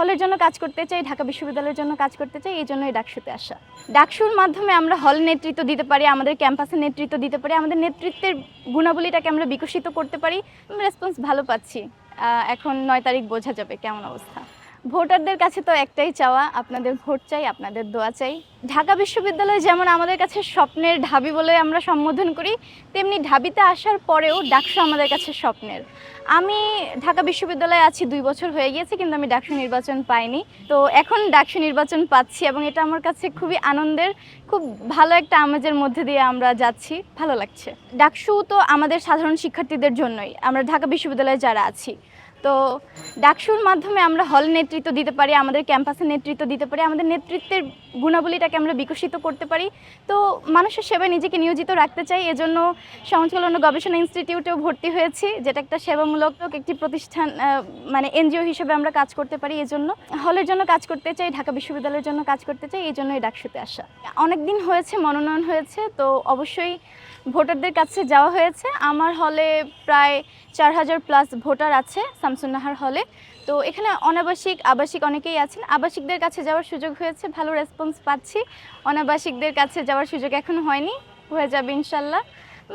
হলের জন্য কাজ করতে চাই, ঢাকা বিশ্ববিদ্যালয়ের জন্য কাজ করতে চাই, এই জন্যই ডাকসুতে আসা। ডাকসুর মাধ্যমে আমরা হল নেতৃত্ব দিতে পারি, আমাদের ক্যাম্পাসে নেতৃত্ব দিতে পারি, আমাদের নেতৃত্বের গুণাবলীটাকে আমরা বিকশিত করতে পারি রেসপন্স ভালো পাচ্ছি। এখন নয় তারিখ বোঝা যাবে কেমন অবস্থা। ভোটারদের কাছে তো একটাই চাওয়া, আপনাদের ভোট চাই, আপনাদের দোয়া চাই। ঢাকা বিশ্ববিদ্যালয় যেমন আমাদের কাছে স্বপ্নের ঢাবি বলে আমরা সম্বোধন করি, তেমনি ঢাবিতে আসার পরেও ডাকসু আমাদের কাছে স্বপ্নের। আমি ঢাকা বিশ্ববিদ্যালয়ে আছি দুই বছর হয়ে গিয়েছে, কিন্তু আমি ডাকসু নির্বাচন পাইনি। তো এখন ডাকসু নির্বাচন পাচ্ছি এবং এটা আমার কাছে খুবই আনন্দের, খুব ভালো একটা আমেজের মধ্যে দিয়ে আমরা যাচ্ছি, ভালো লাগছে। ডাকসু তো আমাদের সাধারণ শিক্ষার্থীদের জন্যই, আমরা ঢাকা বিশ্ববিদ্যালয়ে যারা আছি। তো ডাকসুর মাধ্যমে আমরা হল নেতৃত্ব দিতে পারি, আমাদের ক্যাম্পাসের নেতৃত্ব দিতে পারি, আমাদের নেতৃত্বের গুণাবলীটাকে আমরা বিকশিত করতে পারি। তো মানুষের সেবায় নিজেকে নিয়োজিত রাখতে চাই, এজন্য সমাজকল্যাণ গবেষণা ইনস্টিটিউটেও ভর্তি হয়েছি, যেটা একটা সেবামূলক একটি প্রতিষ্ঠান মানে এনজিও হিসেবে আমরা কাজ করতে পারি এজন্য। হলের জন্য কাজ করতে চাই, ঢাকা বিশ্ববিদ্যালয়ের জন্য কাজ করতে চাই এই জন্য জন্যই ডাকসুতে আসা। অনেক দিন হয়েছে, মনোনয়ন হয়েছে, তো অবশ্যই ভোটারদের কাছে যাওয়া হয়েছে। আমার হলে প্রায় চার হাজার প্লাস ভোটার আছে শামসুন্নাহার হলে। তো এখানে অনাবাসিক, আবাসিক অনেকেই আছেন। আবাসিকদের কাছে যাওয়ার সুযোগ হয়েছে, ভালো রেসপন্স পাচ্ছি। অনাবাসিকদের কাছে যাওয়ার সুযোগ এখনও হয়নি, হয়ে যাবে ইনশাল্লাহ।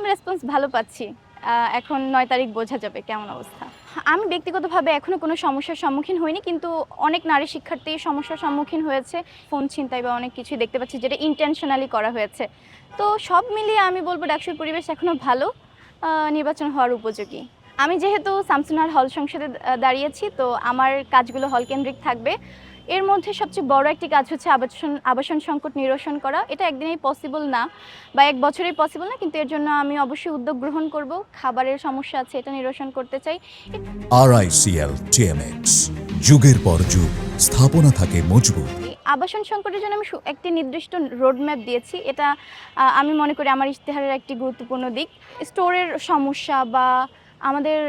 রেসপন্স ভালো পাচ্ছি। এখন নয় তারিখ বোঝা যাবে কেমন অবস্থা। আমি ব্যক্তিগতভাবে এখনও কোনো সমস্যার সম্মুখীন হইনি, কিন্তু অনেক নারী শিক্ষার্থী সমস্যার সম্মুখীন হয়েছে। ফোন ছিনতাই বা অনেক কিছুই দেখতে পাচ্ছি, যেটা ইন্টেনশনালি করা হয়েছে। তো সব মিলিয়ে আমি বলব ডাকসুর পরিবেশ এখনও ভালো নির্বাচন হওয়ার উপযোগী। আমি যেহেতু সামসুনার হল সংসদে দাঁড়িয়েছি, তো আমার কাজগুলো হল কেন্দ্রিক থাকবে। এর মধ্যে সবচেয়ে বড় একটি কাজ হচ্ছে আবাসন আবাসন সংকট নিরসন করা। এটা একদিনেই পসিবল না বা এক বছরেই পসিবল না কিন্তু এর জন্য আমি অবশ্যই উদ্যোগ গ্রহণ করব। খাবারের সমস্যা আছে এটা নিরসন করতে চাই। আরআইসিএল টিএমএক্স যুগের পর যুগ স্থাপনা থাকে মজবুত। আবাসন সংকটের জন্য আমি একটি নির্দিষ্ট রোডম্যাপ দিয়েছি। এটা আমি মনে করি আমার ইশতেহারের একটি গুরুত্বপূর্ণ দিক। স্টোরের সমস্যা বা আমাদের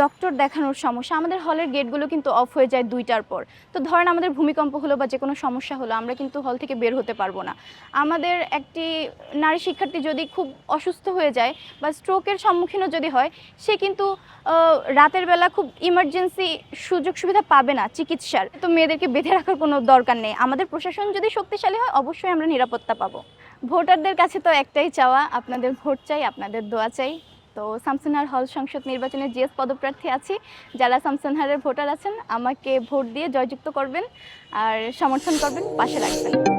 ডক্টর দেখানোর সমস্যা, আমাদের হলের গেটগুলো কিন্তু অফ হয়ে যায় দুইটার পর। তো ধরেন আমাদের ভূমিকম্প হলো বা যে কোনো সমস্যা হলো, আমরা কিন্তু হল থেকে বের হতে পারব না। আমাদের একটি নারী শিক্ষার্থী যদি খুব অসুস্থ হয়ে যায় বা স্ট্রোকের সম্মুখীনও যদি হয়, সে কিন্তু রাতের বেলা খুব ইমার্জেন্সি সুযোগ সুবিধা পাবে না চিকিৎসার। তো মেয়েদেরকে বেঁধে রাখার কোনো দরকার নেই। আমাদের প্রশাসন যদি শক্তিশালী হয়, অবশ্যই আমরা নিরাপত্তা পাবো। ভোটারদের কাছে তো একটাই চাওয়া, আপনাদের ভোট চাই, আপনাদের দোয়া চাই। তো শামসুনহার হল সংসদ নির্বাচনে জিএস পদপ্রার্থী আছি। যারা শামসুনহারের ভোটার আছেন, আমাকে ভোট দিয়ে জয়যুক্ত করবেন আর সমর্থন করবেন, পাশে রাখবেন।